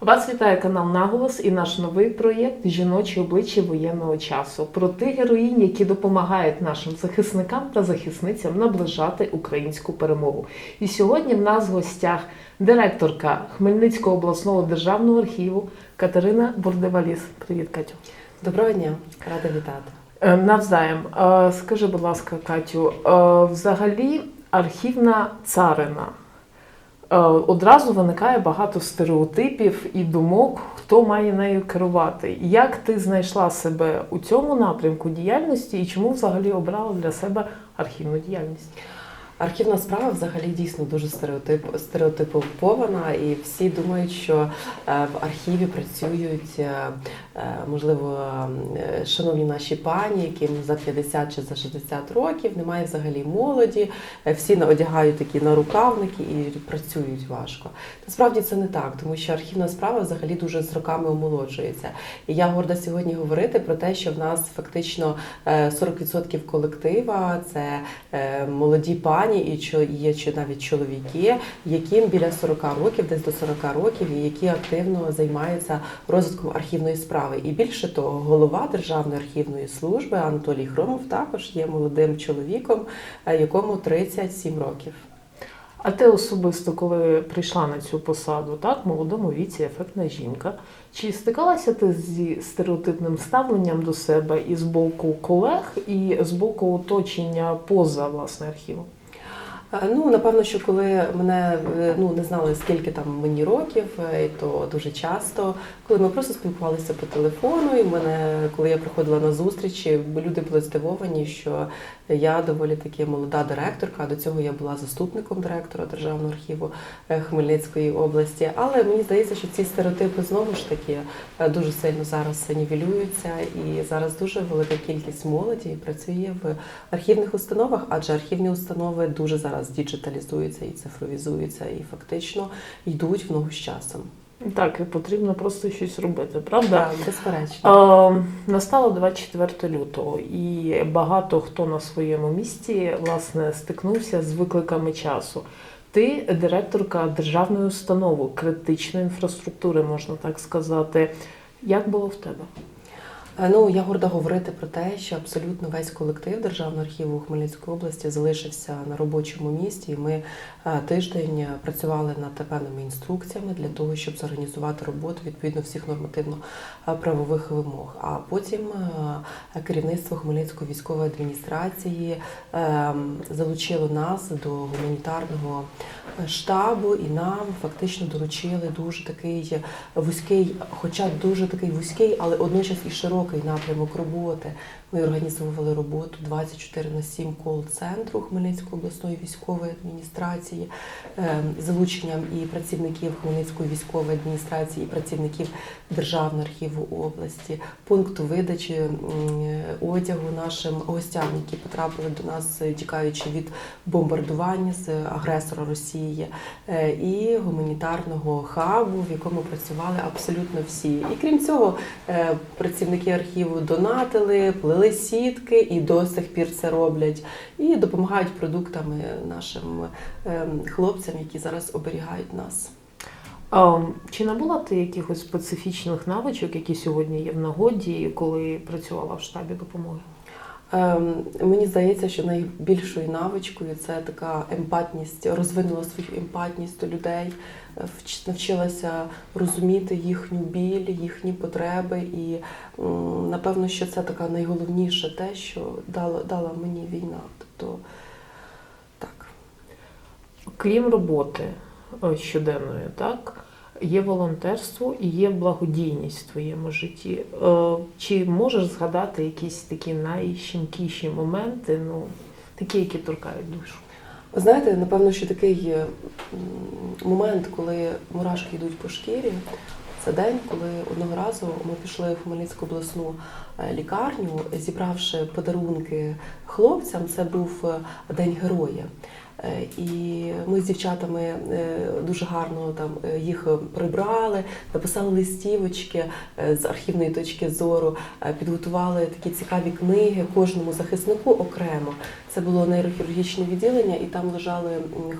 Вас вітає канал Наголос і наш новий проєкт Жіночі обличчя воєнного часу про тих героїнь, які допомагають нашим захисникам та захисницям наближати українську перемогу. І сьогодні в нас в гостях директорка Хмельницького обласного державного архіву Катерина Бурдеваліс. Привіт, Катю. Доброго дня, рада вітати. Е, Навзаєм, Е, скажи, будь ласка, Катю, е, взагалі архівна царина. Е, Одразу виникає багато стереотипів і думок, хто має нею керувати. Як ти знайшла себе у цьому напрямку діяльності і чому взагалі обрала для себе архівну діяльність? Архівна справа взагалі дійсно дуже стереотип, стереотипована, і всі думають, що е, в архіві працюють, е, е, можливо, шановні наші пані, яким за 50 чи за 60 років, немає взагалі молоді, всі одягають такі нарукавники і працюють важко. Насправді це не так, тому що архівна справа взагалі дуже з роками омолоджується. І я горда сьогодні говорити про те, що в нас фактично е, 40% колектива це молоді пані і чо- є чи навіть чоловіки, яким біля 40 років, десь до 40 років, і які активно займаються розвитком архівної справи. І більше того, голова Державної архівної служби Анатолій Хромов також є молодим чоловіком, е, якому 37 років. А ти особисто, коли прийшла на цю посаду, так, молодому віці, ефектна жінка, чи стикалася ти зі стереотипним ставленням до себе і з боку колег, і з боку оточення поза власне архівом? Ну, напевно, що коли мене е, ну не знали, скільки там мені років, е, і то дуже часто, коли ми просто спілкувалися по телефону, і мене, коли я приходила на зустрічі, люди були здивовані, що я доволі таки молода директорка. До цього я була заступником директора Державного архіву е, Хмельницької області. Але мені здається, що ці стереотипи знову ж таки дуже сильно зараз нівелюються, і зараз дуже велика кількість молоді працює в архівних установах, адже архівні установи дуже зараз діджиталізуються і цифровізуються, і фактично йдуть в ногу з часом. Так, і потрібно просто щось робити, правда? Так, безперечно. Настало 24 лютого, і багато хто на своєму місці власне стикнувся з викликами часу. Ти директорка державної установи критичної інфраструктури, можна так сказати. Як було в тебе? Е, Ну, я горда говорити про те, що абсолютно весь колектив Державного архіву Хмельницької області залишився на робочому місці. І ми е, тиждень працювали над певними інструкціями для того, щоб зорганізувати роботу відповідно всіх нормативно-правових вимог. А потім е, керівництво Хмельницької військової адміністрації залучило нас до гуманітарного штабу, і нам фактично доручили дуже такий вузький, хоча дуже такий вузький, але одночас і широкий напрямок роботи. Ми організовували роботу 24 на 7 кол-центру Хмельницької обласної військової адміністрації, е, залученням і працівників Хмельницької військової адміністрації, і працівників Державного архіву області, пункту видачі м, одягу нашим гостям, які потрапили до нас, е, тікаючи від бомбардування з агресора Росії, е, і гуманітарного хабу, в якому працювали абсолютно всі. І крім цього, е, працівники архіву донатили, плели сітки і до сих пір це роблять, і допомагають продуктами нашим ем, хлопцям, які зараз оберігають нас. А, чи набула ти якихось специфічних навичок, які сьогодні є в нагоді, коли працювала в штабі допомоги? Ем, мені здається, що найбільшою навичкою це така емпатність, розвинула свою емпатність до людей, навчилася розуміти їхню біль, їхні потреби. І м, напевно, що це така найголовніше те, що дала, дала мені війна. Тобто так. Крім роботи е, щоденної, так, є волонтерство і є благодійність в твоєму житті. Е, Чи можеш згадати якісь такі найщемкіші моменти, ну, такі, які торкають душу? Знаєте, напевно, що такий е, момент, коли мурашки йдуть по шкірі, це день, коли одного разу ми пішли в Хмельницьку обласну е, лікарню, зібравши подарунки хлопцям. Це був День героя. Е, І ми з дівчатами е, дуже гарно там е, їх прибрали, написали листівочки з архівної точки зору, підготували такі цікаві книги кожному захиснику окремо. Це було нейрохірургічне відділення, і там лежали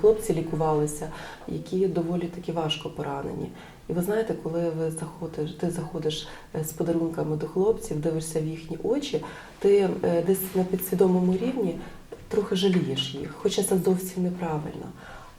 хлопці, лікувалися, які доволі таки важко поранені. І ви знаєте, коли ви заходиш, ти заходиш з подарунками до хлопців, дивишся в їхні очі, ти десь на підсвідомому рівні трохи жалієш їх, хоча це зовсім неправильно.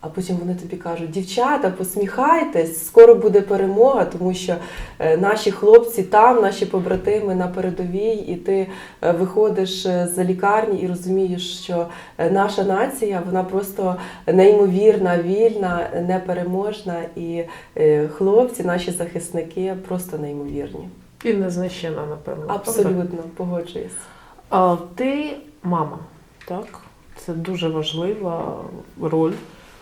А потім вони тобі кажуть: дівчата, посміхайтесь, скоро буде перемога, тому що е, наші хлопці там, наші побратими на передовій, і ти е, виходиш е, з лікарні і розумієш, що наша нація вона просто неймовірна, вільна, непереможна, і хлопці, наші захисники просто неймовірні. І незнищена, напевно. Абсолютно погоджуюсь. Ти мама, так? Це дуже важлива роль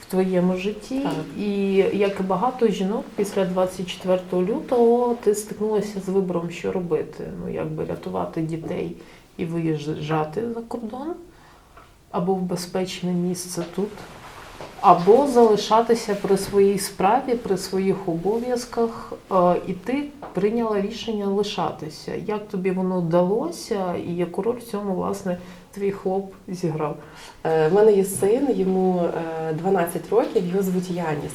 в твоєму житті. Так. І як і багато жінок, після 24 лютого ти стикнулася з вибором, що робити. Ну, якби рятувати дітей і виїжджати за кордон, або в безпечне місце тут, або залишатися при своїй справі, при своїх обов'язках. Е, І ти прийняла рішення лишатися. Як тобі воно вдалося, і яку роль в цьому, власне, твій хлоп зіграв? Е, В мене є син, йому е, 12 років, його звуть Яніс.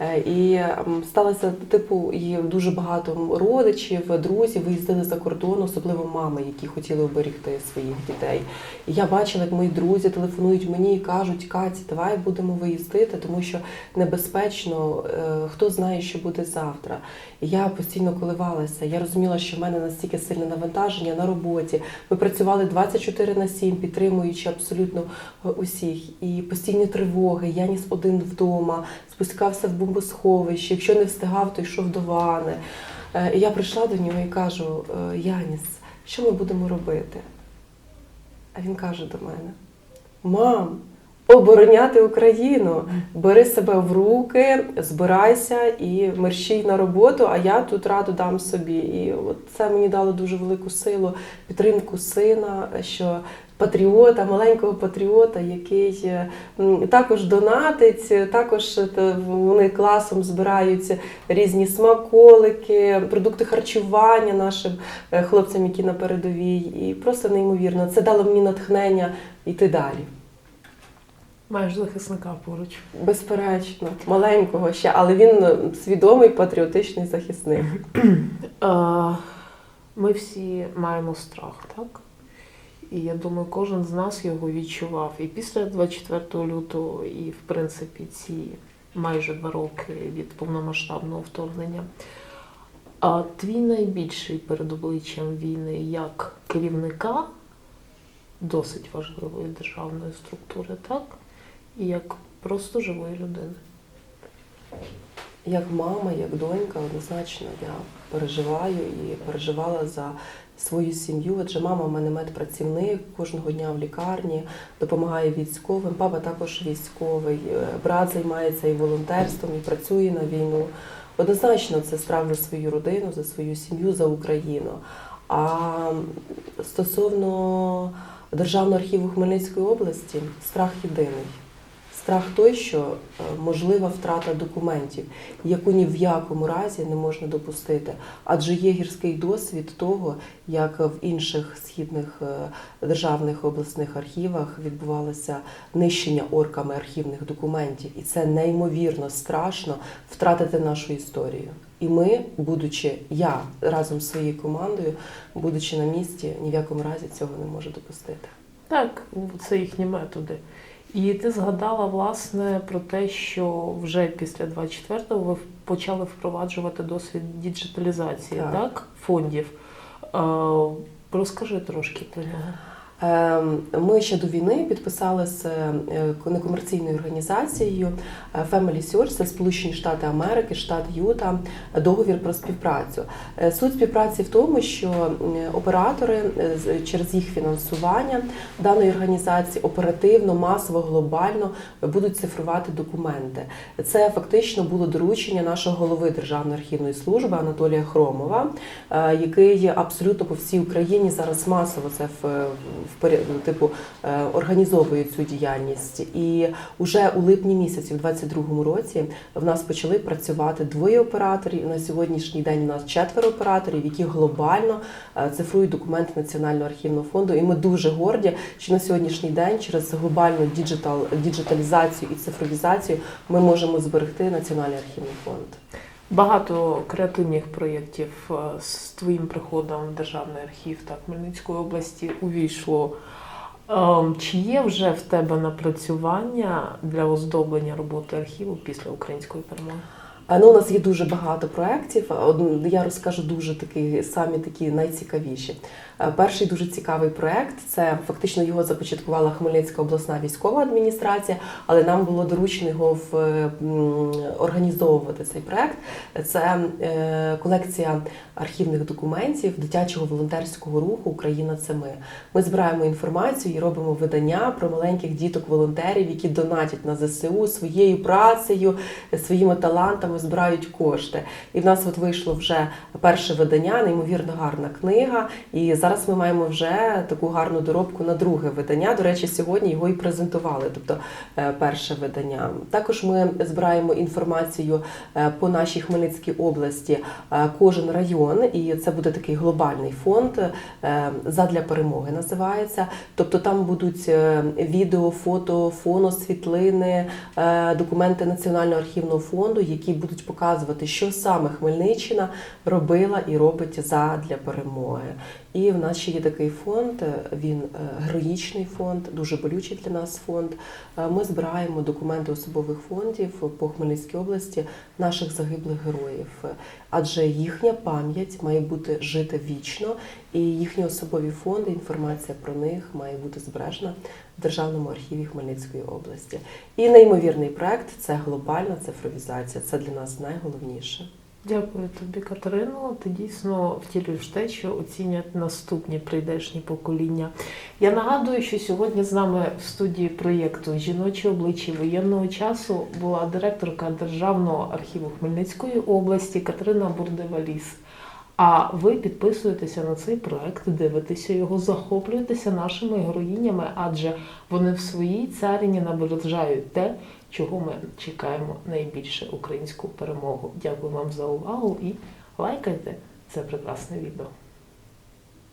Е, І сталося, типу, і дуже багато родичів, друзів виїздили за кордон, особливо мами, які хотіли оберігти своїх дітей. І я бачила, як мої друзі телефонують мені і кажуть, Каті, давай будемо виїздити, тому що небезпечно, е, хто знає, що буде завтра. І я постійно коливалася. Я розуміла, що в мене настільки сильне навантаження на роботі. Ми працювали 24 на 7, підтримуючи абсолютно е, усіх. І постійні тривоги. Я ніс один вдома, спускався в бомбосховище. Якщо не встигав, то йшов до вани. Е, І я прийшла до нього і кажу: «Е, Яніс, що ми будемо робити? А він каже до мене: Мам, обороняти Україну, бери себе в руки, збирайся і мерщій на роботу, а я тут раду дам собі. І от це мені дало дуже велику силу, підтримку сина, що патріота, маленького патріота, який також донатить, також вони класом збирають різні смаколики, продукти харчування нашим е, хлопцям, які на передовій. І просто неймовірно. Це дало мені натхнення йти далі. Маєш захисника поруч. Безперечно, маленького ще, але він е, свідомий патріотичний захисник. Е, Ми всі маємо страх, так? І я думаю, кожен з нас його відчував і після 24 лютого, і в принципі ці майже два роки від повномасштабного вторгнення. А твій найбільший перед обличчям війни як керівника досить важливої державної структури, так? Як просто живої людини. Як мама, як донька, однозначно я переживаю і переживала за свою сім'ю. Адже мама в мене медпрацівник кожного дня в лікарні, допомагає військовим. Папа також військовий, е, брат займається і волонтерством, і працює на війну. Однозначно, це страх за свою родину, за свою сім'ю, за Україну. А стосовно Державного архіву Хмельницької області, страх єдиний. Страх той, що е, можлива втрата документів, яку ні в якому разі не можна допустити. Адже є гірський досвід того, як в інших східних е, державних обласних архівах відбувалося нищення орками архівних документів, і це неймовірно страшно втратити нашу історію. І ми, будучи я разом з своєю командою, будучи на місці, ні в якому разі цього не може допустити. Так, це їхні методи. І ти згадала власне про те, що вже після 24-го ви почали впроваджувати досвід діджиталізації Так. так. фондів. Е, Розкажи трошки про нього. Ем, Ми ще до війни підписали з е, некомерційною організацією е, Family Search, це Сполучені Штати Америки, штат Юта, договір про співпрацю. Е, Суть співпраці в тому, що оператори через їх фінансування даної організації оперативно, масово, глобально будуть цифрувати документи. Це фактично було доручення нашого голови Державної архівної служби Анатолія Хромова, який абсолютно по всій Україні зараз масово це в- типу е, організовують цю діяльність. І вже у липні місяці, в 22-му році, в нас почали працювати двоє операторів. На сьогоднішній день у нас четверо операторів, які глобально е, цифрують документи Національного архівного фонду. І ми дуже горді, що на сьогоднішній день через глобальну діджитал, діджиталізацію і цифровізацію ми можемо зберегти Національний архівний фонд. Багато креативних проєктів е, з твоїм приходом в Державний архів та Хмельницької області увійшло. Ем, Чи є вже в тебе напрацювання для оздоблення роботи архіву після української перемоги? А, Ну, у нас є дуже багато проєктів. Од- Я розкажу дуже такі самі такі найцікавіші. Е, Перший дуже цікавий проєкт це фактично його започаткувала Хмельницька обласна військова адміністрація, але нам було доручено його в, організовувати цей проєкт. Це е, колекція архівних документів дитячого волонтерського руху Україна це ми. Ми збираємо інформацію і робимо видання про маленьких діток-волонтерів, які донатять на ЗСУ своєю працею, своїми талантами збирають кошти. І в нас от вийшло вже перше видання, неймовірно гарна книга. І зараз ми маємо вже таку гарну доробку на друге видання. До речі, сьогодні його і презентували, тобто е, перше видання. Також ми збираємо інформацію е, по нашій Хмельницькій області, е, кожен район, і це буде такий глобальний фонд задля перемоги називається. Тобто там будуть відео, фото, фоно, світлини, документи Національного архівного фонду, які будуть показувати, що саме Хмельниччина робила і робить задля перемоги. І в нас ще є такий фонд. е, Він е, героїчний фонд, дуже болючий для нас фонд. Е, Ми збираємо документи особових фондів по Хмельницькій області наших загиблих героїв, адже їхня пам'ять має бути жити вічно, і їхні особові фонди, інформація про них має бути збережена в Державному архіві Хмельницької області. І неймовірний проект це глобальна цифровізація. Це для нас найголовніше. Дякую тобі, Катерино. Ти дійсно втілюєш те, що оцінять наступні прийдешні покоління. Я нагадую, що сьогодні з нами в студії проєкту Жіночі обличчя воєнного часу була директорка Державного архіву Хмельницької області Катерина Бурдеваліс. А ви підписуєтеся на цей проект, дивитеся його, захоплюєтеся нашими героїнями, адже вони в своїй царині наближають те, чого ми чекаємо найбільше українську перемогу. Дякую вам за увагу і лайкайте це прекрасне відео.